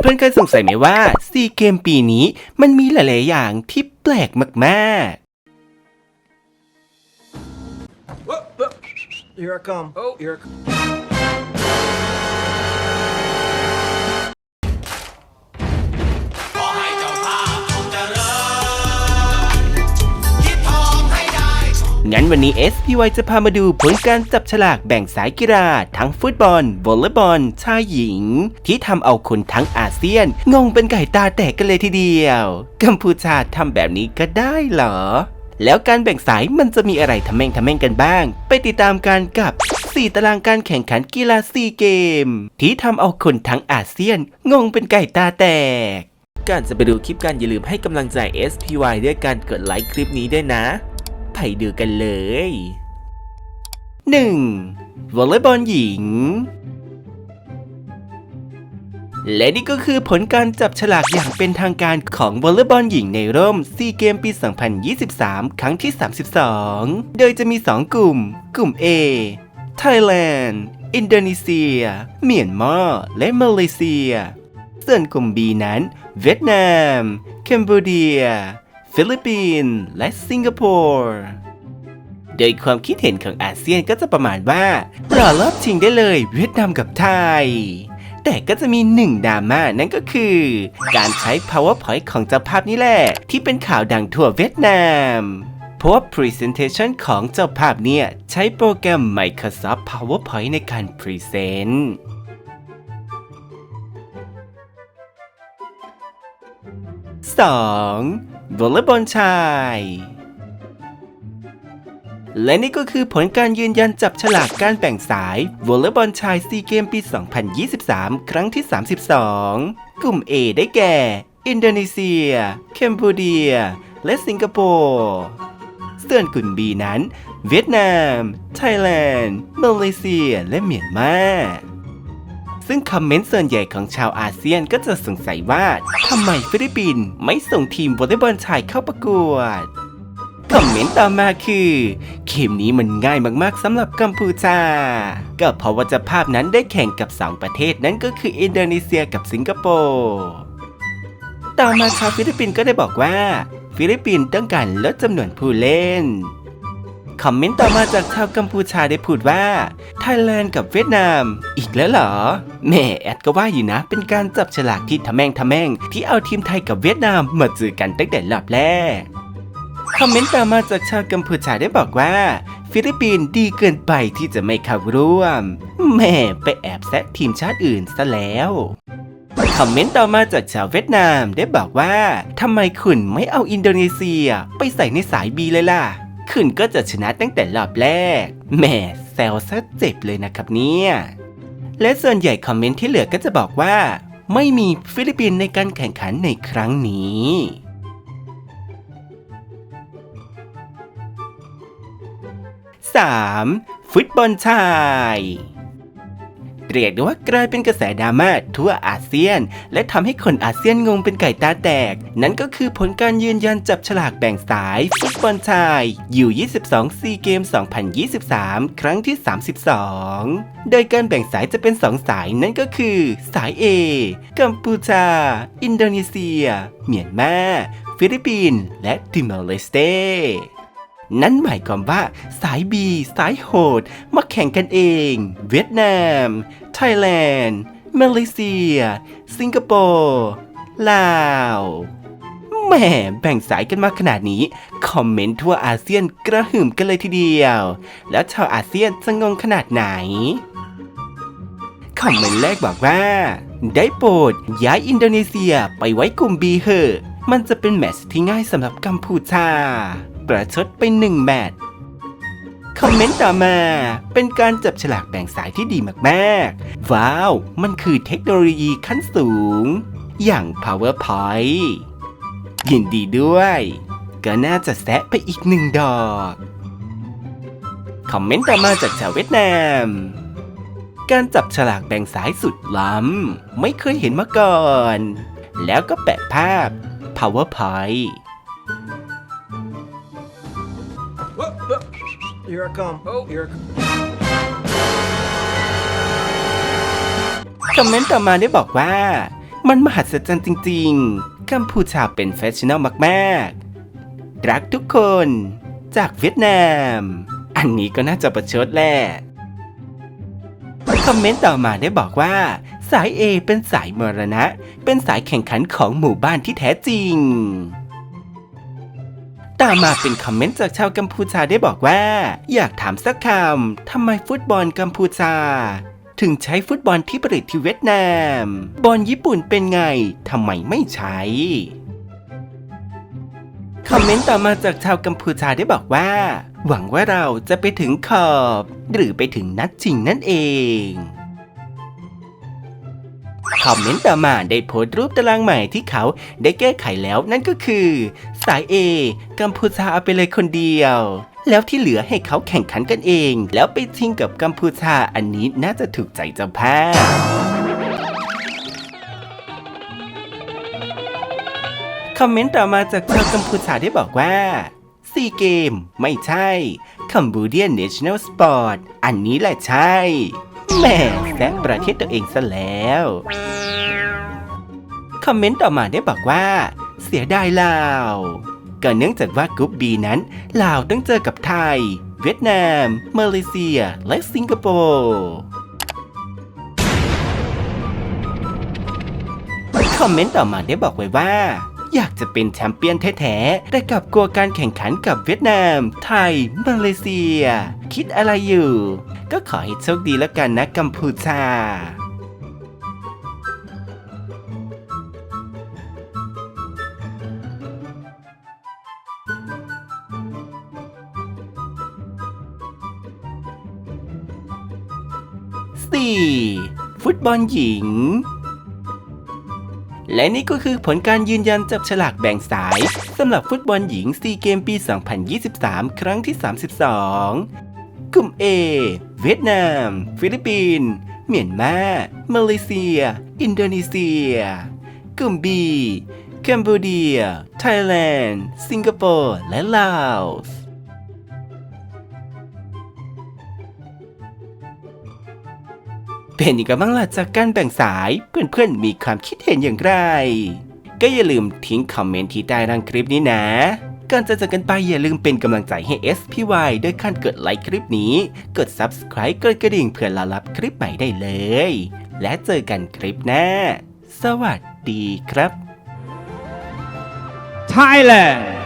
เพื่อนๆเคยสงสัยไหมว่าซีเกมปีนี้มันมีหลายๆอย่างที่แปลกมาก Here I come. Oh, here I come. งั้นวันนี้ SPY จะพามาดูผลการจับฉลากแบ่งสายกีฬา ทั้งฟุตบอลวอลเลย์บอลชายหญิง ที่ทำเอาคนทั้งอาเซียน งงเป็นไก่ตาแตกกันเลยทีเดียว กัมพูชาทำแบบนี้ก็ได้เหรอ แล้วการแบ่งสายมันจะมีอะไรทำแม่งทำแม่งกันบ้าง ไปติดตามกันกับ 4 ตารางการแข่งขันกีฬาซีเกม ที่ทำเอาคนทั้งอาเซียน งงเป็นไก่ตาแตกก่อนจะไปดูคลิปกันอย่าลืมให้กำลังใจ SPY ด้วยการกดไลค์คลิปนี้ด้วยนะ ไปดูกันเลย 1. วอลเลย์บอลหญิง และนี่ก็คือผลการจับฉลากอย่างเป็นทางการของวอลเลย์บอลหญิงในร่มซีเกมปี 2023 ครั้งที่ 32 โดยจะมี 2 กลุ่ม กลุ่ม A ไทยแลนด์ อินโดนีเซีย เมียนมาและมาเลเซีย ส่วนกลุ่ม B นั้น เวียดนาม แคนเบเดีย ฟิลิปปินส์และสิงคโปร์โดยความคิดเห็นของอาเซียนก็จะประมาณว่ารอรอบชิงได้เลยเวียดนามกับไทย แต่ก็จะมีหนึ่งดราม่านั่นก็คือ การใช้ powerpoint ของเจ้าภาพนี่แหละ ที่เป็นข่าวดังทั่วเวียดนามเพราะว่า presentation ของเจ้าภาพเนี่ย ใช้โปรแกรม Microsoft PowerPoint ในการ present 2. วอลเลย์บอลชาย และนี่ก็คือผลการยืนยันจับฉลากการแบ่งสายวอลเลย์บอลชายซีเกมปี 2023 ครั้งที่ 32 กลุ่ม A ได้แก่ อินโดนีเซียแคนเบเดีย และสิงคโปร์ส่วนกลุ่ม B นั้น เวียดนาม ไทยแลนด์ มาเลเซีย และเมียนมา ซึ่งคอมเมนต์ส่วนใหญ่ของชาวอาเซียนก็จะสงสัยว่าทำไมฟิลิปปินส์ไม่ส่งทีมวอลเลย์บอลชายเข้าประกวดคอมเมนต์ต่อมาคือเกมนี้มันง่ายมากๆสำหรับกัมพูชา ก็เพราะว่าจ้าภาพนั้นได้แข่งกับ 2 ประเทศนั่นก็คืออินโดนีเซียกับสิงคโปร์ต่อมาชาวฟิลิปปินส์ก็ได้บอกว่า ฟิลิปปินส์ต้องการลดจำนวนผู้เล่น คอมเมนต์ต่อมาจากชาวกัมพูชาได้พูดว่าไทยแลนด์กับเวียดนาม อีกแล้วเหรอแม่แอดก็ว่าอยู่นะ เป็นการจับฉลากที่ทะแม่งทะแม่ง ที่เอาทีมไทยกับเวียดนามมาเจอกันตั้งแต่รอบแรกคอมเมนต์ต่อมาจากชาวกัมพูชาได้บอกว่า ฟิลิปปินส์ดีเกินไปที่จะไม่เข้าร่วม แม่ไปแอบแซะทีมชาติอื่นซะแล้วคอมเมนต์ต่อมาจากชาวเวียดนามได้บอกว่าทำไมคุณไม่เอาอินโดนีเซีย ไปใส่ในสายบีเลยล่ะ คุณก็จะชนะตั้งแต่รอบแรก แหม่แซวซะเจ็บเลยนะครับเนี่ย และส่วนใหญ่คอมเมนต์ที่เหลือก็จะบอกว่า ไม่มีฟิลิปปินส์ในการแข่งขันในครั้งนี้สามฟุตบอลชาย เรียกได้ว่ากลายเป็นกระแสดราม่าทั่วอาเซียน และทำให้คนอาเซียนงงเป็นไก่ตาแตก นั่นก็คือผลการยืนยันจับฉลากแบ่งสายฟุตบอลชายอยู่ 22ซีเกม 2023 ครั้งที่ 32 โดยการแบ่งสายจะเป็น 2 สายนั่นก็คือ สาย A กัมพูชา อินโดนีเซีย เมียนมา ฟิลิปปินส์และติมอร์เลสเต นั่นหมายความว่าสาย B สายโหด มาแข่งกันเอง เวียดนาม ไทยแลนด์ มาเลเซีย สิงคโปร์ ลาวแหม่แบ่งสายกันมาขนาดนี้ คอมเมนต์ทั่วอาเซียนกระหึ่มกันเลยทีเดียว แล้วชาวอาเซียนจะงงขนาดไหน คอมเมนต์แรกบอกว่า ได้โปรดย้ายอินโดนีเซียไปไว้กลุ่ม B เหอะ มันจะเป็นแมตช์ที่ง่ายสำหรับกัมพูชา ประชดไปหนึ่งแมตช์คอมเมนต์ต่อมา เป็นการจับฉลากแบ่งสายที่ดีมากๆ ว้าว มันคือเทคโนโลยีขั้นสูง อย่าง PowerPoint ยินดีด้วย ก็น่าจะแซะไปอีกหนึ่งดอก คอมเมนต์ต่อมาจากชาวเวียดนาม การจับฉลากแบ่งสายสุดล้ำ ไม่เคยเห็นมาก่อน แล้วก็แปะภาพ PowerPoint Here I come. Oh, here I come. คอมเมนต์ต่อมาได้บอกว่า มันมหัศจรรย์จริง ๆ กัมพูชาเป็นแฟชั่นแนลมากๆ รักทุกคนจากเวียดนาม อันนี้ก็น่าจะประชดแหละคอมเมนต์ต่อมาได้บอกว่า สาย A เป็นสายมรณะ เป็นสายแข่งขันของหมู่บ้านที่แท้จริง ตามมาเป็นคอมเมนต์จากชาวกัมพูชาได้บอกว่า อยากถามสักคำทำไมฟุตบอลกัมพูชา ถึงใช้ฟุตบอลที่ผลิตที่เวียดนาม บอลญี่ปุ่นเป็นไงทำไมไม่ใช้คอมเมนต์ต่อมาจากชาวกัมพูชาได้บอกว่า หวังว่าเราจะไปถึงขอบ หรือไปถึงนัดชิงนั่นเอง คอมเมนต์ต่อมาได้โพสต์รูปตารางใหม่ที่เขาได้แก้ไขแล้วนั่นก็คือ สาย A กัมพูชาเอาไปเลยคนเดียว แล้วที่เหลือให้เขาแข่งขันกันเอง แล้วไปชิงกับกัมพูชาอันนี้น่าจะถูกใจเจ้าภาพคอมเมนต์ต่อมาจากชาวกัมพูชาได้บอกว่าซีเกม ไม่ใช่ Cambodia National Sport อันนี้แหละใช่ แหม่แซงประเทศตัวเองซะแล้ว คอมเมนต์ต่อมาได้บอกว่า เสียดายลาวก็เนื่องจากว่ากรุ๊ปบีนั้นลาวต้องเจอกับไทย เวียดนาม มาเลเซีย และสิงคโปร์คอมเมนต์ต่อมาได้บอกไว้ว่า อยากจะเป็นแชมเปี้ยนแท้ๆแต่กลับกลัวการแข่งขันกับเวียดนาม ไทย มาเลเซีย คิดอะไรอยู่ ก็ขอให้โชคดีแล้วกันนะกัมพูชา 4. ฟุตบอลหญิง และนี่ก็คือผลการยืนยันจับฉลากแบ่งสายสำหรับฟุตบอลหญิงซีเกมปี 2023 ครั้งที่ 32 กลุ่ม A เวียดนาม ฟิลิปปินส์เมียนมา มาเลเซีย อินโดนีเซีย กลุ่ม B แคนเบเดีย ไทยแลนด์ สิงคโปร์ และลาวเป็นยังไงบ้างล่ะจากการแบ่งสายเพื่อนๆมีความคิดเห็นอย่างไร ก็อย่าลืมทิ้งคอมเมนต์ที่ใต้ล่างคลิปนี้นะ ก่อนจะจากกันไปอย่าลืมเป็นกำลังใจให้ SPY ด้วยการกดไลค์คลิปนี้ กด Subscribe กดกระดิ่งเพื่อรอรับคลิปใหม่ได้เลย และเจอกันคลิปหน้า สวัสดีครับ Thailand